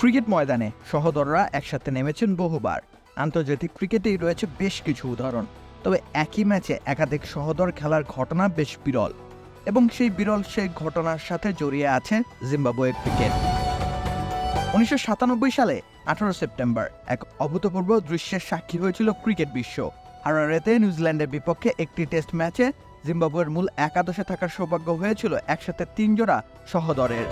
Cricket ময়দানে সহদররা একসাথে নেমেছেন বহুবার। আন্তর্জাতিক ক্রিকেটেই রয়েছে বেশ কিছু উদাহরণ। তবে একই ম্যাচে একাধিক সহদর খেলার ঘটনা বেশ বিরল এবং সেই বিরল সেই ঘটনার সাথে জড়িয়ে আছে জিম্বাবুয়ে ক্রিকেট। উনিশশো সাতানব্বই সালে আঠারো সেপ্টেম্বর এক অভূতপূর্ব দৃশ্যের সাক্ষী হয়েছিল ক্রিকেট বিশ্ব। হারারেতে নিউজিল্যান্ডের বিপক্ষে একটি টেস্ট ম্যাচে জিম্বাবুয়ের মূল একাদশে থাকার সৌভাগ্য হয়েছিল একসাথে তিন জোড়া সহদরের।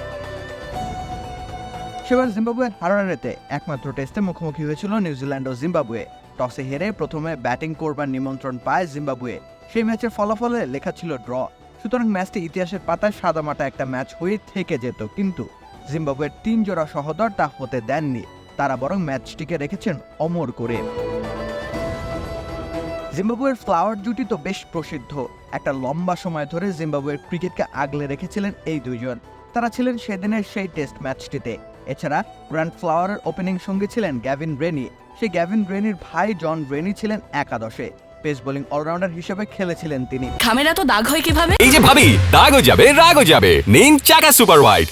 সেবার জিম্বাবুয়ের হারারেতে একমাত্র টেস্টে মুখোমুখি হয়েছিল নিউজিল্যান্ড ও জিম্বাবুয়ে। টসে হেরে প্রথমে ব্যাটিং করবার নিমন্ত্রণ পায় জিম্বাবুয়ে। সেই ম্যাচের ফলাফলে লেখা ছিল ড্র। সুতরাং ম্যাচটি ইতিহাসের পাতায় সাদামাটা একটা ম্যাচ হয়ে থেকে যেত। কিন্তু জিম্বাবুয়ের তিন জোড়া সহদর তা হতে দেননি। তারা বরং ম্যাচটিকে রেখেছেন অমর করে। জিম্বাবুয়ের ফ্লাওয়ার জুটি তো বেশ প্রসিদ্ধ। একটা লম্বা সময় ধরে জিম্বাবুয়ের ক্রিকেটকে আগলে রেখেছিলেন এই দুইজন। তারা ছিলেন সেদিনের সেই টেস্ট ম্যাচটিতে। এছাড়া গ্র্যান্ড ফ্লাওয়ারের ওপেনিং সঙ্গী ছিলেন গ্যাভিন রেনি। সেই গ্যাভিন রেনির ভাই জন রেনি ছিলেন একাদশে। পেস বোলিং অলরাউন্ডার হিসেবে খেলেছিলেন তিনি। খামেরা তো দাগ হয় কীভাবে? এই যে ভাবি দাগও যাবে রাগও যাবে। নিন চাকা সুপার হোয়াইট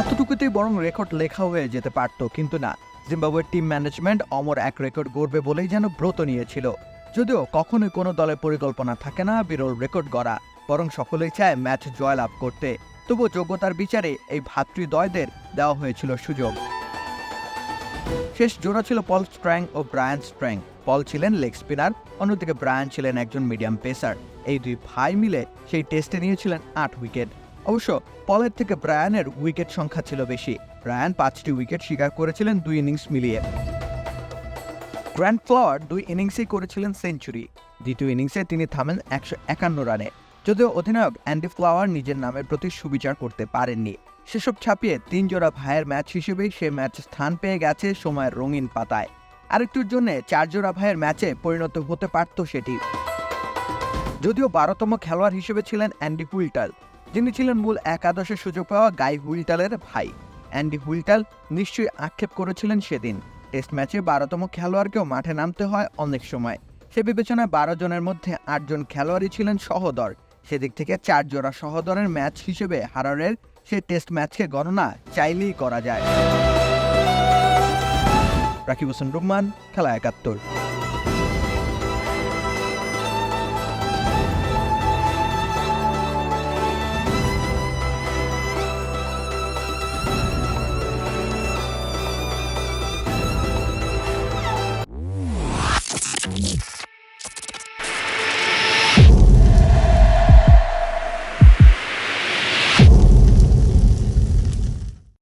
এতটুকুতেই বরং রেকর্ড লেখা হয়ে যেতে পারত কিন্তু না। জিম্বাবুয়ের টিম ম্যানেজমেন্ট অমর এক রেকর্ড গড়বে বলেই যেন ব্রত নিয়েছিল। যদিও কখনোই কোনো দলের পরিকল্পনা থাকে না বিরল রেকর্ড গড়া বরং সকলেই চায় ম্যাচ জয়লাভ করতে। তবু যোগ্যতার বিচারে এই ভাতৃদ্বয়দের দেওয়া হয়েছিল সুযোগ। শেষ জোড়া ছিল পল স্ট্র্যাং ও ব্রায়ান স্ট্র্যাং। পল ছিলেন লেগ স্পিনার, অন্যদিকে ব্রায়ান ছিলেন একজন মিডিয়াম পেসার। এই দুই ভাই মিলে সেই টেস্টে নিয়েছিলেন আট উইকেট। অবশ্য পলের থেকে ব্রায়ানের উইকেট সংখ্যা ছিল বেশি। ব্রায়ান পাঁচটি উইকেট শিকার করেছিলেন দুই ইনিংস মিলিয়ে। গ্র্যান্ড ফ্লাওয়ার দুই ইনিংসেই করেছিলেন সেঞ্চুরি। দ্বিতীয় ইনিংসে তিনি থামেন একশো একান্ন রানে। যদিও অধিনায়ক অ্যান্ডি ফ্লাওয়ার নিজের নামের প্রতি সুবিচার করতে পারেননি। সেসব ছাপিয়ে তিন জোড়া ভাইয়ের ম্যাচ হিসেবেই সে ম্যাচ স্থান পেয়ে গেছে সময়ের রঙিন পাতায়। আরেকটুর জন্য চার জোড়া ভাইয়ের ম্যাচে পরিণত হতে পারত সেটি। যদিও বারোতম খেলোয়াড় হিসেবে ছিলেন অ্যান্ডি হুইল্টাল, যিনি ছিলেন মূল একাদশে সুযোগ পাওয়া গাই হুইলটালের ভাই। অ্যান্ডি হুইলটাল নিশ্চয়ই আক্ষেপ করেছিলেন সেদিন। টেস্ট ম্যাচে বারোতম খেলোয়াড়কেও মাঠে নামতে হয় অনেক সময়। সে বিবেচনায় বারো জনের মধ্যে আটজন খেলোয়াড়ই ছিলেন সহদর। সেদিক থেকে চার জোড়া সহদরের ম্যাচ হিসেবে হারারের সেই টেস্ট ম্যাচকে গণনা চাইলেই করা যায়। রাকিব হোসেন রহমান খেলা একাত্তর।